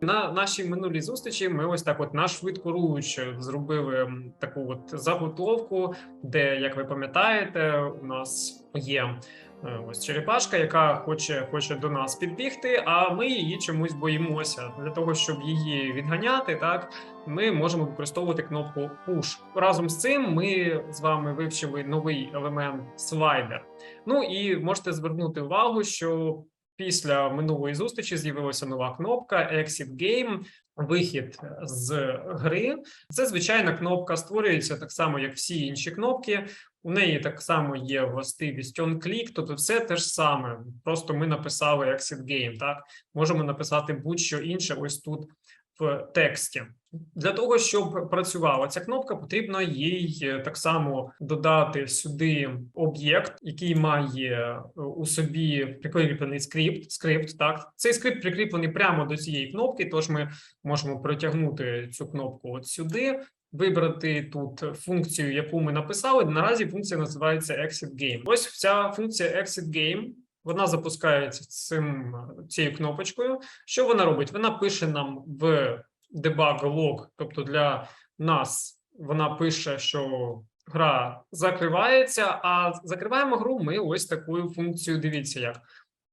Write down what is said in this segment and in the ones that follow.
На нашій минулій зустрічі ми ось так, от на швидкоруч зробили таку от заготовку, де, як ви пам'ятаєте, у нас є е, ось черепашка, яка хоче, хоче до нас підбігти, а ми її чомусь боїмося. Для того, щоб її відганяти, так ми можемо використовувати кнопку Push. Разом з цим ми з вами вивчили новий елемент слайдер. Ну і можете звернути увагу, що після минулої зустрічі з'явилася нова кнопка Exit Game, вихід з гри. Це звичайна кнопка створюється так само, як всі інші кнопки. У неї так само є властивість on-click, тобто все те ж саме. Просто ми написали Exit Game, так можемо написати будь-що інше ось тут в тексті. Для того, щоб працювала ця кнопка, потрібно їй е, так само додати сюди об'єкт, який має е, у собі прикріплений скрипт. Скрипт, так цей скрипт прикріплений прямо до цієї кнопки. Тож ми можемо протягнути цю кнопку от сюди, вибрати тут функцію, яку ми написали. Наразі функція називається Exit Game. Ось ця функція Exit Game. Вона запускається цим цією кнопочкою. Що вона робить? Вона пише нам в debug log, тобто для нас вона пише, що гра закривається, а закриваємо гру ми ось такою функцією. Дивіться, як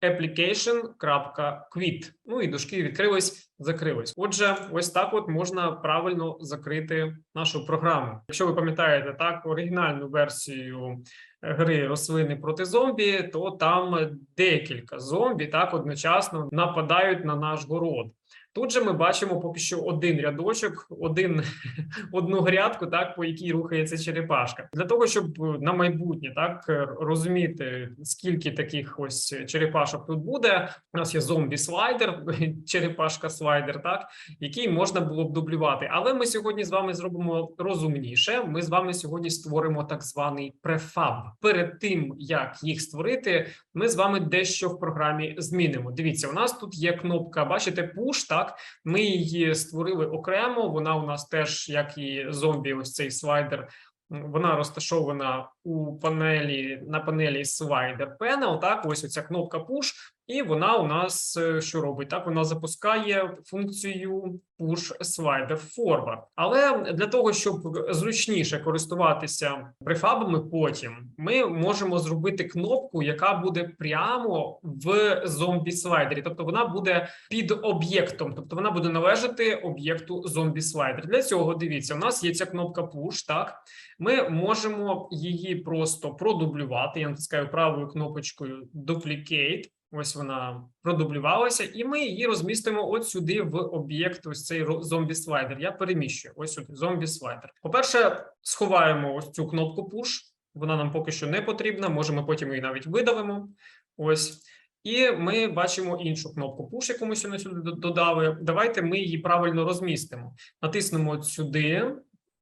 application.quit. Ну і дужки відкрились, закрились. Отже, ось так от можна правильно закрити нашу програму. Якщо ви пам'ятаєте так, оригінальну версію гри рослини проти зомбі, то там декілька зомбі так одночасно нападають на наш город. Тут же ми бачимо поки що один рядочок, один одну грядку, так по якій рухається черепашка. Для того щоб на майбутнє так розуміти, скільки таких ось черепашок тут буде. У нас є зомбі слайдер, черепашка слайдер, так який можна було б дублювати. Але ми сьогодні з вами зробимо розумніше. Ми з вами сьогодні створимо так званий префаб. Перед тим як їх створити, ми з вами дещо в програмі змінимо. Дивіться, у нас тут є кнопка, бачите, так ми її створили окремо. Вона у нас теж, як і зомбі, ось цей слайдер. Вона розташована у панелі на панелі Slider Panel. Так, ось оця кнопка Push, і вона у нас е, що робить? Так, вона запускає функцію Push Slider Forward. Але для того, щоб зручніше користуватися префабами, потім ми можемо зробити кнопку, яка буде прямо в зомбі слайдері. Тобто вона буде під об'єктом, тобто вона буде належати об'єкту зомбі слайдер. Для цього дивіться, у нас є ця кнопка Push, так ми можемо її просто продублювати. Я натискаю правою кнопочкою Duplicate. Ось вона продублювалася, і ми її розмістимо от сюди в об'єкт. Ось цей зомбі слайдер. Я переміщую. Ось сюди зомбі слайдер. По-перше, сховаємо ось цю кнопку Push. Вона нам поки що не потрібна. Може, ми потім її навіть видавимо. Ось. І ми бачимо іншу кнопку Push, яку ми сюди додали. Давайте ми її правильно розмістимо. Натиснемо от сюди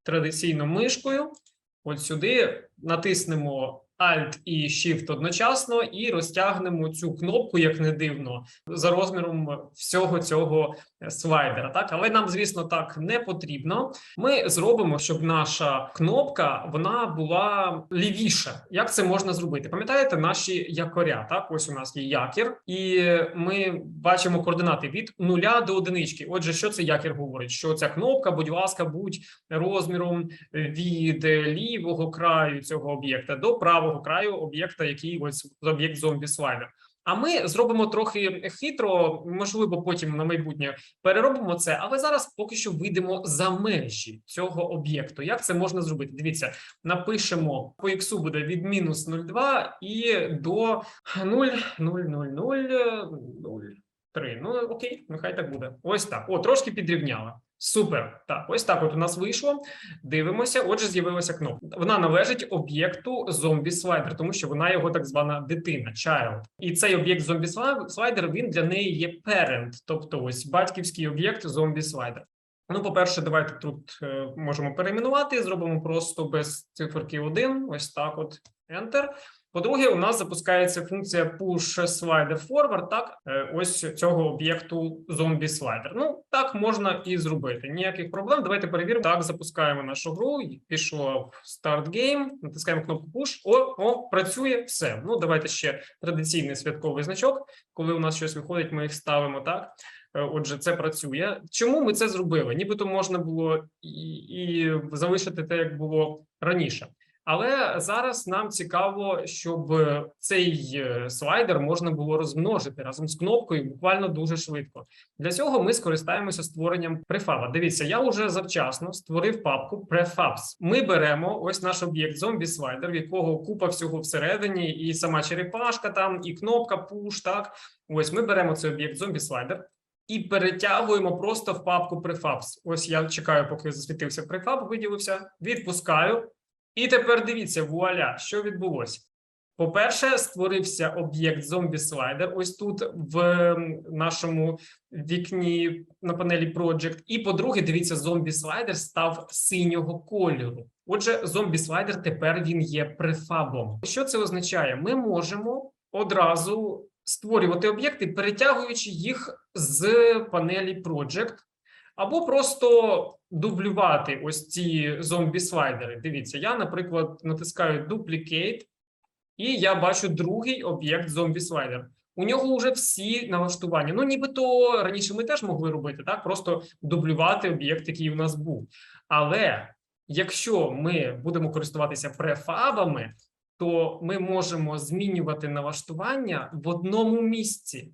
традиційно мишкою. От сюди натиснемо Alt і Shift одночасно і розтягнемо цю кнопку, як не дивно, за розміром всього цього слайдера. Так, але нам, звісно, так не потрібно. Ми зробимо, щоб наша кнопка вона була лівіша. Як це можна зробити? Пам'ятаєте наші якоря? Так, ось у нас є якір, і ми бачимо координати від нуля до одинички. Отже, що це якір говорить? Що ця кнопка, будь ласка, будь розміром від лівого краю цього об'єкта до правого краю об'єкта, який ось об'єкт зомбі слайдер. А ми зробимо трохи хитро, можливо, потім на майбутнє переробимо це, але зараз поки що вийдемо за межі цього об'єкту. Як це можна зробити? Дивіться, напишемо по іксу буде від мінус 0,2 і до 0,000,0,3. Ну окей, нехай так буде. Ось так. О, трошки підрівняла. Супер. Так, ось так от у нас вийшло. Дивимося. Отже, з'явилася кнопка. Вона належить об'єкту зомбі слайдер, тому що вона його так звана дитина, child. І цей об'єкт зомбі слайдер він для неї є parent, тобто ось батьківський об'єкт зомбі слайдер. Ну, по-перше, давайте тут е, можемо перейменувати. Зробимо просто без циферки 1. Ось так. От Enter. По-друге, у нас запускається функція push slider forward, так, е, ось цього об'єкту зомбі слайдер. Ну, так можна і зробити. Ніяких проблем. Давайте перевіримо. Так, запускаємо нашу гру. Пішло в Start Game, натискаємо кнопку Push. О, о, працює все. Ну, давайте ще традиційний святковий значок. Коли у нас щось виходить, ми їх ставимо так. Е, Отже, це працює. Чому ми це зробили? Нібито можна було і, і залишити те, як було раніше. Але зараз нам цікаво, щоб цей е, слайдер можна було розмножити разом з кнопкою буквально дуже швидко. Для цього ми скористаємося створенням префаба. Дивіться, я вже завчасно створив папку prefabs. Ми беремо ось наш об'єкт зомбі слайдер, в якого купа всього всередині, і сама черепашка там, і кнопка push, Так, ось ми беремо цей об'єкт зомбі слайдер. І перетягуємо просто в папку prefabs. Ось я чекаю, поки засвітився префаб, виділився, відпускаю. І тепер дивіться, вуаля, що відбулося. По-перше, створився об'єкт зомбі слайдер. Ось тут в нашому вікні на панелі Project. І по-друге, дивіться, зомбі слайдер став синього кольору. Отже, зомбі слайдер тепер він є префабом. Що це означає? Ми можемо одразу створювати об'єкти, перетягуючи їх з панелі Project, або просто дублювати ось ці зомбі-слайдери. Дивіться, я, наприклад, натискаю Duplicate, і я бачу другий об'єкт зомбі-слайдер. У нього вже всі налаштування. Ну, нібито раніше ми теж могли робити, так? Просто дублювати об'єкт, який у нас був. Але якщо ми будемо користуватися префабами, то ми можемо змінювати налаштування в одному місці.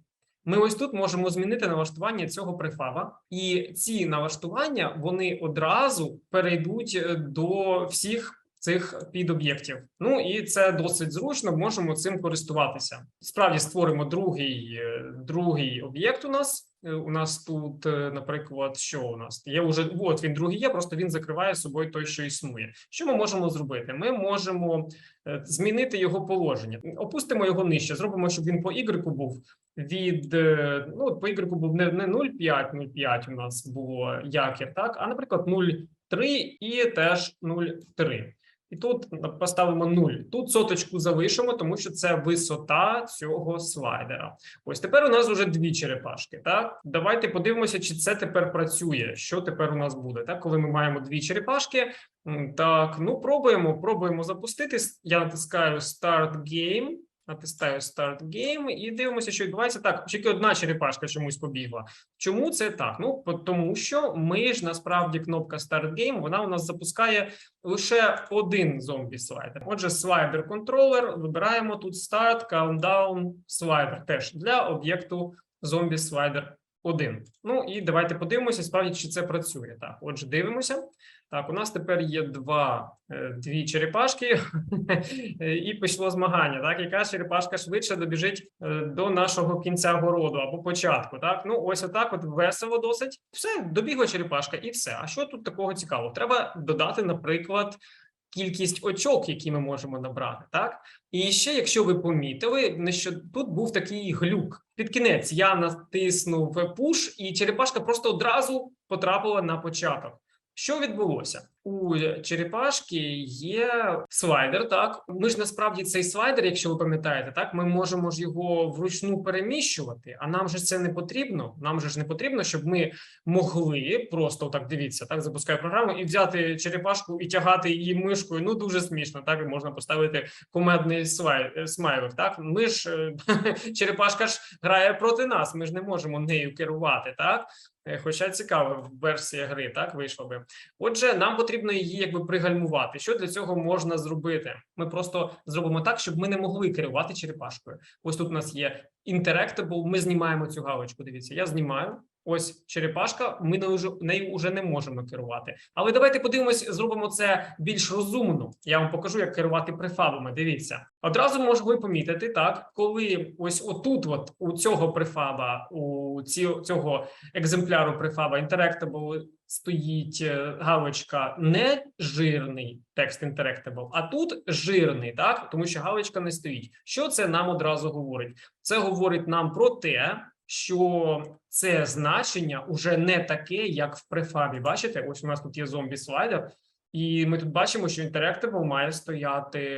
Ми ось тут можемо змінити налаштування цього префаба, і ці налаштування вони одразу перейдуть е, до всіх цих підоб'єктів. Ну і це досить зручно. Можемо цим користуватися. Справді створимо другий, е, другий об'єкт. У нас Е, у нас тут, е, наприклад, що у нас є вже от він другий є, просто він закриває собою той, що існує. Що ми можемо зробити? Ми можемо змінити його положення. Опустимо його нижче, зробимо, щоб він по Y був від ну по Y був не, не 0,5, 0,5 у нас було якір, так, а наприклад, 0,3 і теж 0,3. І тут поставимо 0. Тут соточку залишимо, тому що це висота цього слайдера. Ось тепер у нас вже дві черепашки. Так, давайте подивимося, чи це тепер працює. Що тепер у нас буде? Так, коли ми маємо дві черепашки. Так, ну пробуємо, пробуємо запустити. Я натискаю Start Game. Натискаю Start Game і дивимося, що відбувається. Так, тільки одна черепашка чомусь побігла. Чому це так? Ну тому, що ми ж насправді кнопка Start Game, вона у нас запускає лише один зомбі слайдер. Отже, слайдер контролер. Вибираємо тут Start, Countdown, слайдер теж для об'єкту зомбі слайдер 1. Ну і давайте подивимося, справді, чи це працює. Так, отже, дивимося. Так, у нас тепер є два е, дві черепашки, і пішло змагання. Так, яка черепашка швидше добіжить е, до нашого кінця городу або початку. Так, ну ось отак, от весело досить. Все, добігла черепашка, і все. А що тут такого цікавого? Треба додати, наприклад. Кількість очок, які ми можемо набрати, так і ще, якщо ви помітили, що тут був такий глюк. Під кінець я натиснув пуш, і черепашка просто одразу потрапила на початок. Що відбулося у черепашки? Є слайдер. Так, ми ж насправді цей слайдер, якщо ви пам'ятаєте, так ми можемо ж його вручну переміщувати. А нам же це не потрібно. Нам же ж не потрібно, щоб ми могли просто так дивіться, так запускаю програму і взяти черепашку і тягати її мишкою. Ну дуже смішно. Так і можна поставити комедний слай- смайлик. Так, ми ж е, черепашка ж грає проти нас. Ми ж не можемо нею керувати. Так. Е, Хоча цікава версія гри, так вийшла би. Отже, нам потрібно її якби пригальмувати. Що для цього можна зробити? Ми просто зробимо так, щоб ми не могли керувати черепашкою. Ось тут у нас є Interactable, Ми знімаємо цю галочку. Дивіться, я знімаю. Ось черепашка. Ми нею вже- нею вже не можемо керувати. Але давайте подивимось, зробимо це більш розумно. Я вам покажу, як керувати префабами. Дивіться, одразу могли помітити так, коли ось отут, от у цього префаба, у ці, цього екземпляру префаба Interactable стоїть е, галочка не жирний текст Interactable, а тут жирний, так тому що галочка не стоїть. Що це нам одразу говорить? Це говорить нам про те, що це значення уже не таке, як в префабі. Бачите, ось у нас тут є зомбі слайдер. І ми тут бачимо, що Interactable має стояти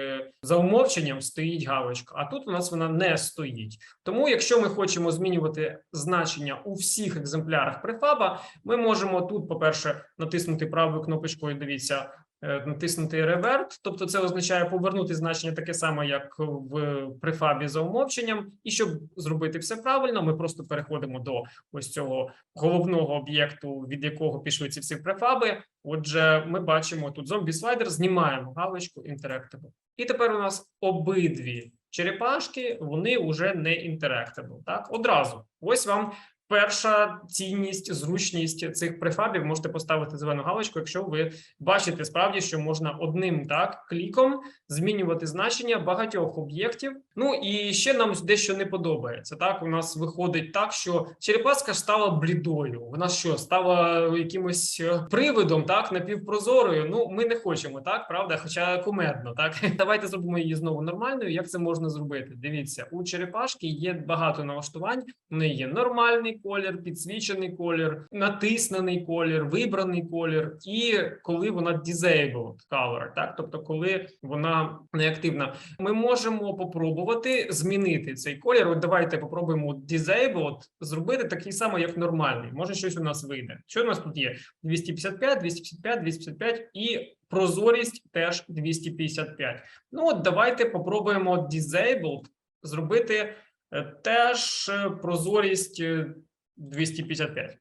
за умовченням, стоїть галочка, а тут у нас вона не стоїть. Тому, якщо ми хочемо змінювати значення у всіх екземплярах префаба, ми можемо тут, по-перше, натиснути правою кнопочкою. Дивіться, натиснути реверт, тобто це означає повернути значення таке саме, як в префабі за умовченням. І щоб зробити все правильно, ми просто переходимо до ось цього головного об'єкту, від якого пішли ці всі префаби. Отже, ми бачимо тут зомбі слайдер, знімаємо галочку Interactable. І тепер у нас обидві черепашки, вони вже не interactable. Так, одразу. Ось вам перша цінність, зручність цих префабів. Можете поставити зелену галочку, якщо ви бачите справді, що можна одним так кліком змінювати значення багатьох об'єктів. Ну і ще нам дещо не подобається. Так, у нас виходить так, що черепаска стала блідою. Вона що стала якимось е, привидом, так напівпрозорою. Ну, ми не хочемо, так правда, хоча кумедно. Так, давайте зробимо її знову нормальною. Як це можна зробити? Дивіться, у черепашки є багато налаштувань. У неї є нормальний колір, підсвічений колір, натиснений колір, вибраний колір, і коли вона disabled color, так тобто, коли вона неактивна, ми можемо попробувати змінити цей колір. От давайте попробуємо disabled зробити такий самий, як нормальний. Може, щось у нас вийде. Що у нас тут є? 255, 255, 255 і прозорість теж 255. Ну от давайте попробуємо disabled зробити е, теж е, прозорість е, 255.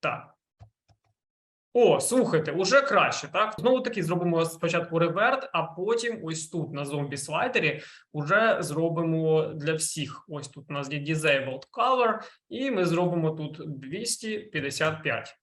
Так. О, слухайте, уже краще, так? Знову таки зробимо спочатку реверт, а потім ось тут на зомбі слайдері уже зробимо для всіх. Ось тут у нас є disabled color, і ми зробимо тут 255.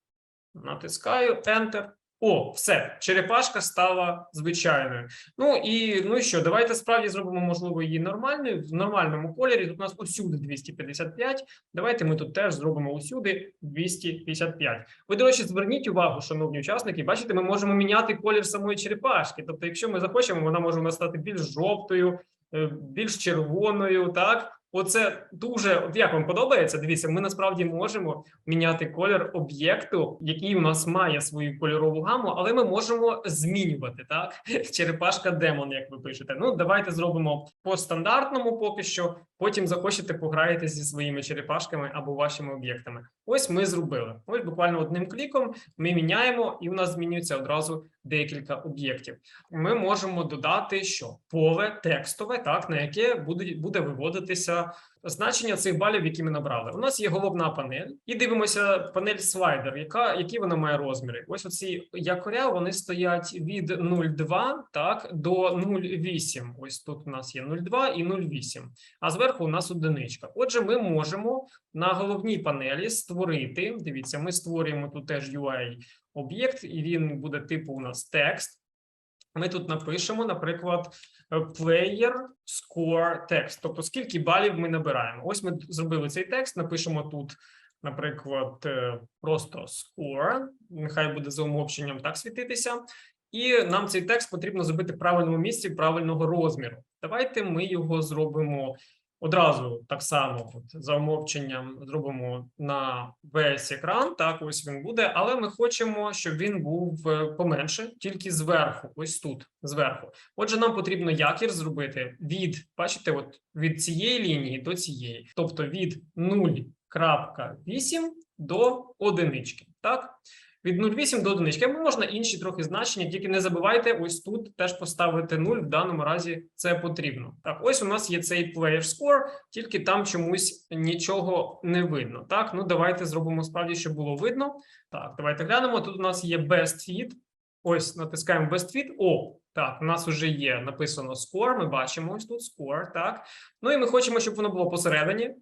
Натискаю Enter. О, все, черепашка стала звичайною. Ну і ну і що, давайте справді зробимо, можливо, її нормальною в нормальному кольорі. Тут у нас усюди 255. Давайте ми тут теж зробимо усюди 255. Ви, до речі, зверніть увагу, шановні учасники. Бачите, ми можемо міняти колір самої черепашки. Тобто, якщо ми захочемо, вона може у нас стати більш жовтою, е, більш червоною. Так, оце дуже як вам подобається. Дивіться, ми насправді можемо міняти колір об'єкту, який у нас має свою кольорову гаму, але ми можемо змінювати так. Черепашка демон, як ви пишете. Ну давайте зробимо по стандартному, поки що. Потім захочете пограєте зі своїми черепашками або вашими об'єктами. Ось ми зробили. Ось буквально одним кліком ми міняємо, і у нас змінюється одразу декілька об'єктів. Ми можемо додати що поле текстове, так на яке буде, буде виводитися значення цих балів, які ми набрали. У нас є головна панель, і дивимося панель слайдер, яка які вона має розміри. Ось оці якоря вони стоять від 0,2 так до 0,8. Ось тут у нас є 0,2 і 0,8, а зверху у нас одиничка. Отже, ми можемо на головній панелі створити. Дивіться, ми створюємо тут теж UI об'єкт, і він буде типу у нас текст. Ми тут напишемо, наприклад, player score text, тобто скільки балів ми набираємо. Ось ми зробили цей текст, напишемо тут, наприклад, е, просто score, нехай буде за умовченням так світитися. І нам цей текст потрібно зробити в правильному місці правильного розміру. Давайте ми його зробимо одразу так само, от, за умовченням зробимо на весь екран. Так, ось він буде, але ми хочемо, щоб він був е, поменше, тільки зверху, ось тут, зверху. Отже, нам потрібно якір зробити від, бачите, от від цієї лінії до цієї, тобто від 0.8 до одинички. Так. Від 0,8 до 1. Або можна інші трохи значення, тільки не забувайте ось тут теж поставити 0, в даному разі це потрібно. Так, ось у нас є цей player score, тільки там чомусь нічого не видно. Так, ну давайте зробимо справді, щоб було видно. Так, давайте глянемо. Тут у нас є best fit. Ось натискаємо best fit. О, так, у нас вже є написано score, Ми бачимо ось тут score, Так, ну і ми хочемо, щоб воно було посередині.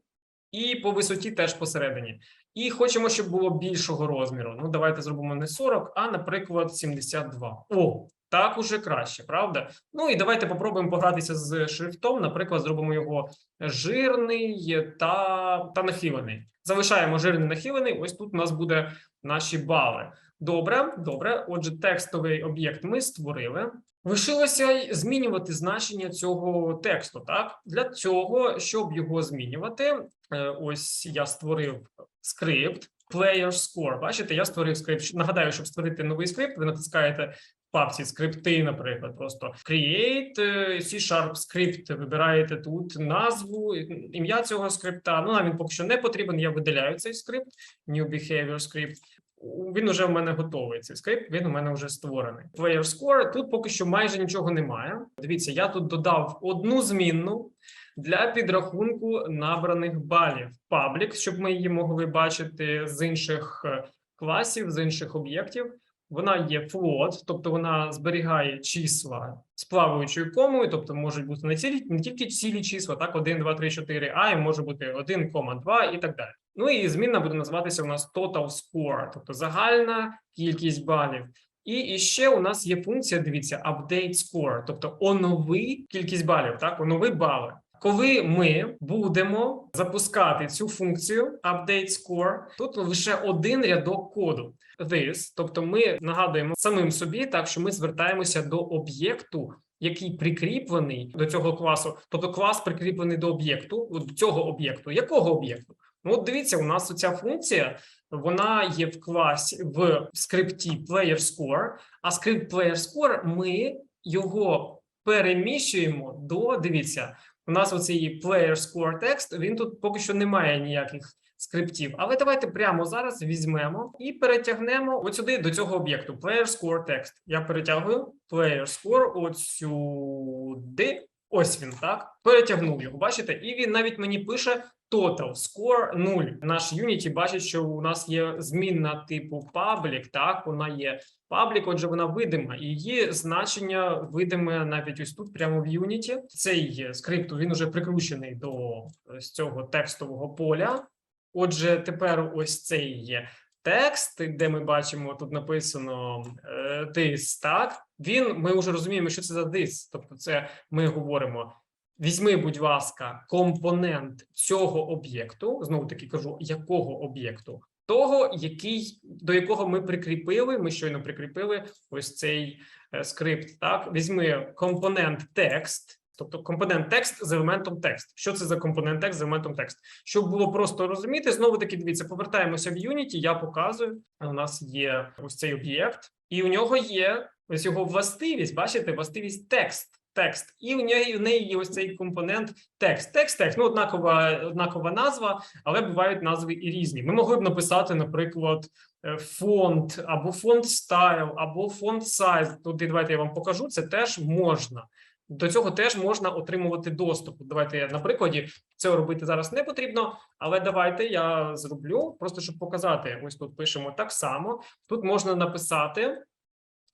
І по висоті теж посередині. І хочемо, щоб було більшого розміру. Ну, давайте зробимо не 40, а, наприклад, 72. О, так уже краще, правда? Ну і давайте попробуємо погратися з шрифтом. Наприклад, зробимо його жирний та, та нахилений. Залишаємо жирний нахилений. Ось тут у нас буде наші бали. Добре, добре. Отже, текстовий об'єкт ми створили. Лишилося змінювати значення цього тексту. Так, для цього, щоб його змінювати, е, ось я створив скрипт player score. Бачите, я створив скрипт. Нагадаю, щоб створити новий скрипт, ви натискаєте в папці скрипти, наприклад, просто create е, C-Sharp script, вибираєте тут назву, ім'я цього скрипта. Ну, нам він поки що не потрібен. Я видаляю цей скрипт, new behavior script. Він уже в мене готовий. Цей скрипт, він у мене вже створений. Player score, тут поки що майже нічого немає. Дивіться, я тут додав одну змінну для підрахунку набраних балів. Public, щоб ми її могли бачити з інших е, класів, з інших об'єктів. Вона є float, тобто вона зберігає числа з плаваючою комою, тобто можуть бути не цілі, не тільки цілі числа, так 1, 2, 3, 4, а і може бути 1,2 і так далі. Ну і змінна буде називатися у нас total score, тобто загальна кількість балів. І, і ще у нас є функція, дивіться, update score, тобто онови кількість балів, так, онови бали. Коли ми будемо запускати цю функцію update score, тут лише один рядок коду. This, тобто ми нагадуємо самим собі, так що ми звертаємося до об'єкту, який прикріплений до цього класу, тобто клас прикріплений до об'єкту, до цього об'єкту. Якого об'єкту? Ну, от дивіться, у нас ця функція вона є в класі в скрипті player score, а скрипт player score ми його переміщуємо до дивіться. У нас оцей player score текст, він тут поки що не має ніяких скриптів. Але давайте прямо зараз візьмемо і перетягнемо от сюди до цього об'єкту player score text. Я перетягую player score от сюди. Ось він так. Перетягнув його. Бачите? І він навіть мені пише total score 0. Наш Unity бачить, що у нас є змінна типу public, так, вона є public, отже, вона видима, її значення видиме навіть ось тут, прямо в Unity. Цей скрипт він уже прикручений до ось цього текстового поля. Отже, тепер ось цей є текст, де ми бачимо, тут написано е, this, так, він, ми вже розуміємо, що це за дис. тобто це ми говоримо, Візьми, будь ласка, компонент цього об'єкту. Знову таки кажу, якого об'єкту? Того, який до якого ми прикріпили. Ми щойно прикріпили ось цей е, скрипт. Так, візьми компонент текст, тобто компонент текст з елементом текст. Що це за компонент текст з елементом текст? Щоб було просто розуміти, знову таки дивіться, повертаємося в Unity. Я показую. У нас є ось цей об'єкт, і у нього є ось його властивість. Бачите, властивість текст текст, і в неї в неї є ось цей компонент текст. Текст, текст, ну однакова, однакова назва, але бувають назви і різні. Ми могли б написати, наприклад, е, фонд або фонд стайл, або фонд сайз. Тут давайте я вам покажу. Це теж можна. До цього теж можна отримувати доступ. Давайте я на прикладі це робити зараз не потрібно, але давайте я зроблю просто щоб показати. Ось тут пишемо так само. Тут можна написати,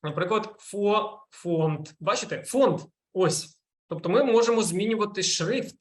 наприклад, фо фонд. Бачите, фонд. Ось. Тобто ми можемо змінювати шрифт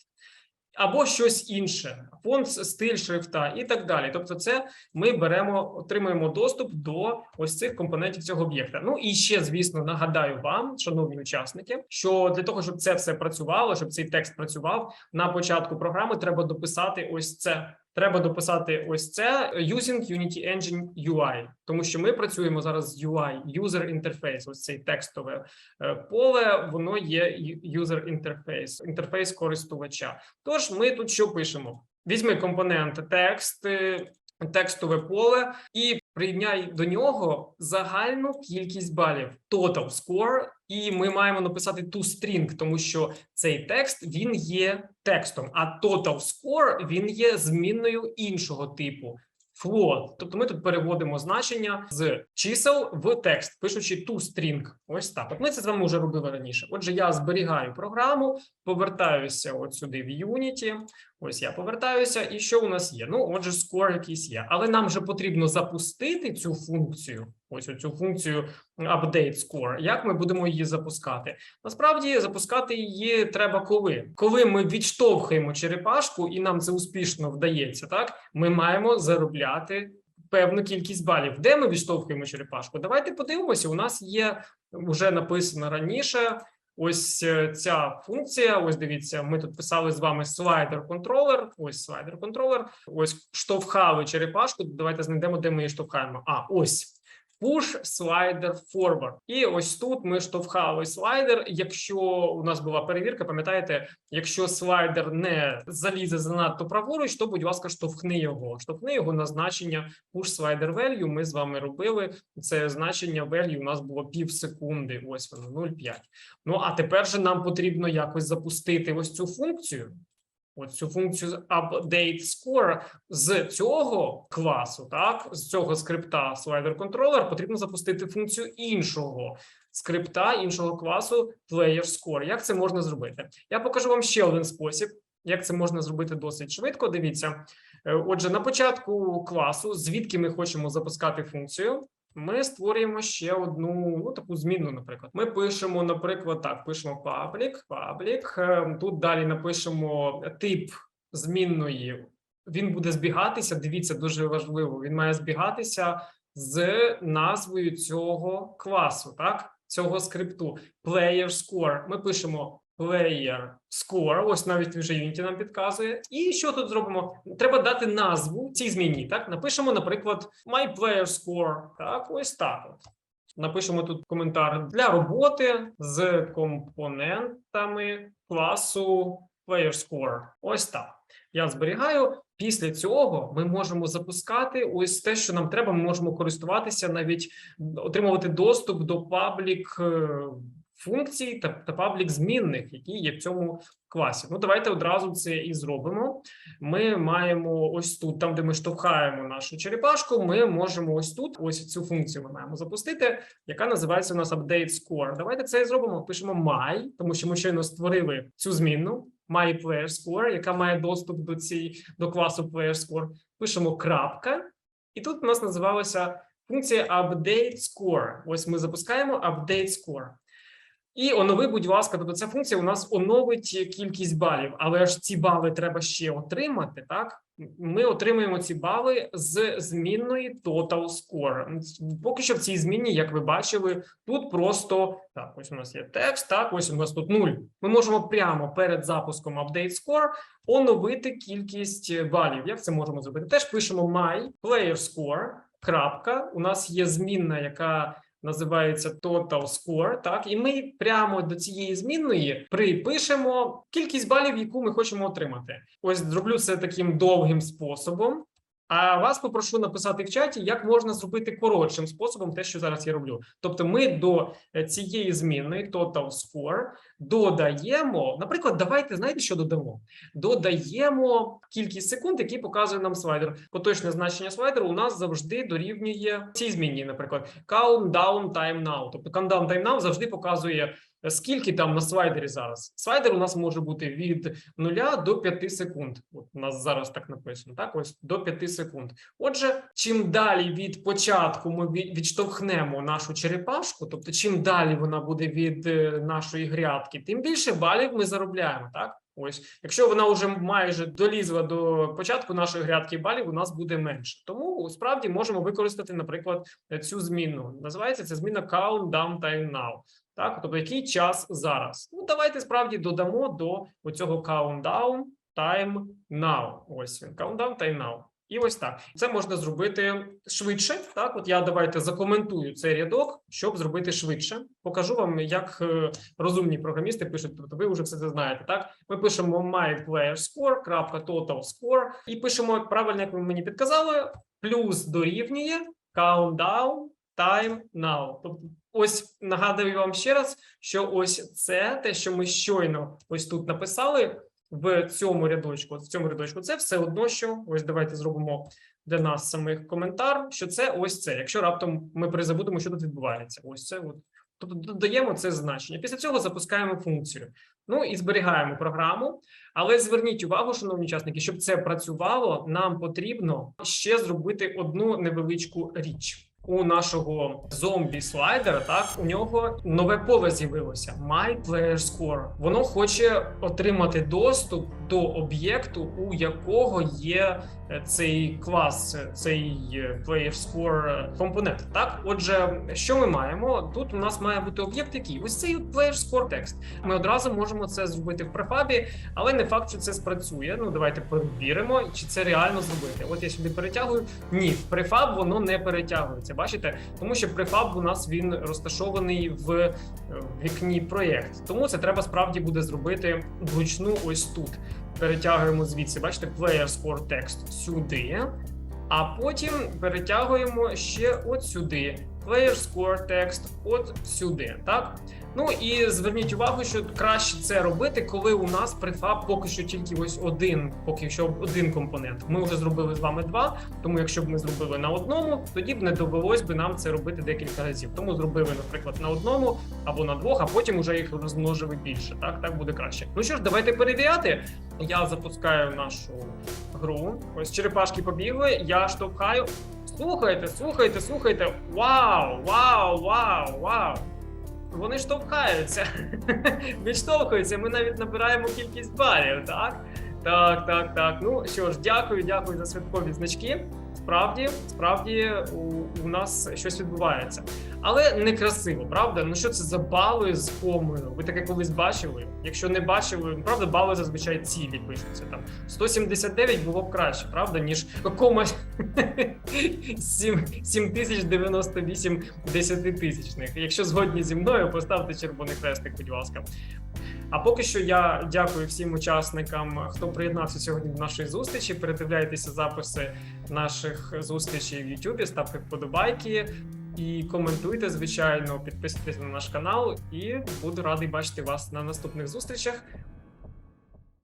або щось інше, фонд, стиль шрифта і так далі. Тобто, це ми беремо, отримуємо доступ до ось цих компонентів цього об'єкта. Ну і ще, звісно, нагадаю вам, шановні учасники, що для того, щоб це все працювало, щоб цей текст працював на початку програми, треба дописати ось це. Треба дописати ось це using Unity Engine UI, тому що ми працюємо зараз з UI, user interface, ось цей текстове е, поле, воно є user interface, інтерфейс користувача. Тож ми тут що пишемо? Візьми компонент текст, е, текстове поле і прирівняй до нього загальну кількість балів total score, і ми маємо написати toString, тому що цей текст він є текстом, а total score він є змінною іншого типу. Float. Тобто ми тут переводимо значення з чисел в текст, пишучи toString. Ось так. От ми це з вами вже робили раніше. Отже, я зберігаю програму, повертаюся от сюди в Unity. Ось я повертаюся, і що у нас є? Ну, отже, score якийсь є. Але нам вже потрібно запустити цю функцію. Ось цю функцію update score. Як ми будемо її запускати? Насправді запускати її треба коли? Коли ми відштовхуємо черепашку, і нам це успішно вдається, так ми маємо заробляти. Певну кількість балів, де ми відштовхуємо черепашку. Давайте подивимося. У нас є вже написано раніше Ось е, ця функція. Ось дивіться, ми тут писали з вами слайдер контролер. Ось слайдер контролер. Ось штовхали черепашку. Давайте знайдемо, де ми її штовхаємо. А ось push slider forward. І ось тут ми штовхали слайдер. Якщо у нас була перевірка, пам'ятаєте, якщо слайдер не залізе занадто праворуч, то будь ласка, штовхни його. Штовхни його на значення push slider value. Ми з вами робили це значення value у нас було пів секунди. Ось воно 0,5. Ну а тепер же нам потрібно якось запустити ось цю функцію. От цю функцію update score з цього класу, так з цього скрипта slider controller потрібно запустити функцію іншого скрипта, іншого класу player score. Як це можна зробити? Я покажу вам ще один спосіб. Як це можна зробити досить швидко? Дивіться, Е, отже, на початку класу, звідки ми хочемо запускати функцію, ми створюємо ще одну ну таку змінну. Наприклад, ми пишемо, наприклад, так, пишемо public, public. е, Тут далі напишемо тип змінної. Він буде збігатися. Дивіться, дуже важливо. Він має збігатися з назвою цього класу, так цього скрипту. Player score. Ми пишемо player score. Ось навіть вже Unity нам підказує. І що тут зробимо? Треба дати назву цій зміні. Так, напишемо, наприклад, my player score. Так, ось так. От. Напишемо тут коментар для роботи з компонентами класу player score. Ось так. Я зберігаю. Після цього ми можемо запускати ось те, що нам треба. Ми можемо користуватися, навіть отримувати доступ до паблік е, функцій та, та паблік змінних, які є в цьому класі. Ну, давайте одразу це і зробимо. Ми маємо ось тут, там, де ми штовхаємо нашу черепашку, ми можемо ось тут, ось цю функцію ми маємо запустити, яка називається у нас update score. Давайте це і зробимо. Пишемо my, тому що ми щойно створили цю змінну my player score, яка має доступ до цієї до класу player score. Пишемо крапка, і тут у нас називалася функція update score. Ось ми запускаємо update score. І онови, будь ласка, тобто ця функція у нас оновить кількість балів, але ж ці бали треба ще отримати. Так ми отримуємо ці бали з змінної total score. Поки що в цій зміні, як ви бачили, тут просто так. Ось у нас є текст. Так, ось у нас тут нуль. Ми можемо прямо перед запуском update score оновити кількість балів. Як це можемо зробити? Теж пишемо my player score. Крапка. У нас є змінна, яка називається total score, так, і ми прямо до цієї змінної припишемо кількість балів, яку ми хочемо отримати. Ось зроблю це таким довгим способом. А вас попрошу написати в чаті, як можна зробити коротшим способом, те, що зараз я роблю. Тобто, ми до е, цієї змінної total score додаємо, наприклад, давайте знаєте, що додамо? Додаємо кількість секунд, які показує нам слайдер. Поточне значення слайдеру у нас завжди дорівнює цій зміні, наприклад, countdown time now. Тобто countdown time now завжди показує. Скільки там на слайдері зараз? Слайдер у нас може бути від 0 до 5 секунд. От у нас зараз так написано. Так, ось до 5 секунд. Отже, чим далі від початку ми відштовхнемо нашу черепашку, тобто чим далі вона буде від е, нашої грядки, тим більше балів ми заробляємо. Так, ось, якщо вона вже майже долізла до початку нашої грядки балів, у нас буде менше. Тому справді можемо використати, наприклад, цю зміну. Називається це зміна countdown time now. Так, тобто який час зараз? Ну, давайте справді додамо до оцього countdown time now. Ось він, countdown time now. І ось так. Це можна зробити швидше. Так, от я давайте закоментую цей рядок, щоб зробити швидше. Покажу вам, як е, розумні програмісти пишуть. Тобто, ви вже все це знаєте. Так, ми пишемо my player score, total score, і пишемо правильно, як ви мені підказали, плюс дорівнює countdown time now. Тобто, ось нагадую вам ще раз, що ось це те, що ми щойно ось тут написали в цьому рядочку. В цьому рядочку це все одно, що ось давайте зробимо для нас самих коментар, що це ось це. Якщо раптом ми призабудемо, що тут відбувається, ось це от. Тобто додаємо це значення. Після цього запускаємо функцію. Ну і зберігаємо програму. Але зверніть увагу, шановні учасники, щоб це працювало, нам потрібно ще зробити одну невеличку річ. У нашого зомбі слайдера, так у нього нове поле з'явилося. My Player Score. Воно хоче отримати доступ до об'єкту, у якого є е, цей клас, е, цей е, Player Score компонент. Так, отже, що ми маємо? Тут у нас має бути об'єкт, який ось цей Player Score текст. Ми одразу можемо це зробити в префабі, але не факт, що це спрацює. Ну давайте перевіримо, чи це реально зробити. От я сюди перетягую. Ні, префаб воно не перетягується. Бачите, тому що префаб у нас він розташований в е, вікні проєкт. Тому це треба справді буде зробити вручну ось тут. Перетягуємо звідси, бачите, player score текст сюди, а потім перетягуємо ще от сюди player score text от сюди, так? Ну і зверніть увагу, що краще це робити, коли у нас префаб поки що тільки ось один, поки що один компонент. Ми вже зробили з вами два. Тому якщо б ми зробили на одному, тоді б не довелось би нам це робити декілька разів. Тому зробили, наприклад, на одному або на двох, а потім уже їх розмножили більше. Так, так буде краще. Ну що ж, давайте перевіряти. Я запускаю нашу гру. Ось черепашки побігли. Я штовхаю. Слухайте, слухайте, слухайте. Вау, вау, вау, вау. Вони штовхаються. Відштовхуються. Ми навіть набираємо кількість балів, так? Так, так, так. Ну що ж, дякую, дякую за святкові значки. Справді, справді у, у нас щось відбувається. Але некрасиво, правда? Ну що це за бали з комою? Ви таке колись бачили? Якщо не бачили, правда, бали зазвичай цілі пишуться там. 179 було б краще, правда, ніж кома 7, 7098 десятитисячних. Якщо згодні зі мною, поставте червоний хрестик, будь ласка. А поки що я дякую всім учасникам, хто приєднався сьогодні до нашої зустрічі. Передивляйтеся записи наших зустрічей в YouTube, ставте вподобайки і коментуйте, звичайно, підписуйтесь на наш канал. І буду радий бачити вас на наступних зустрічах.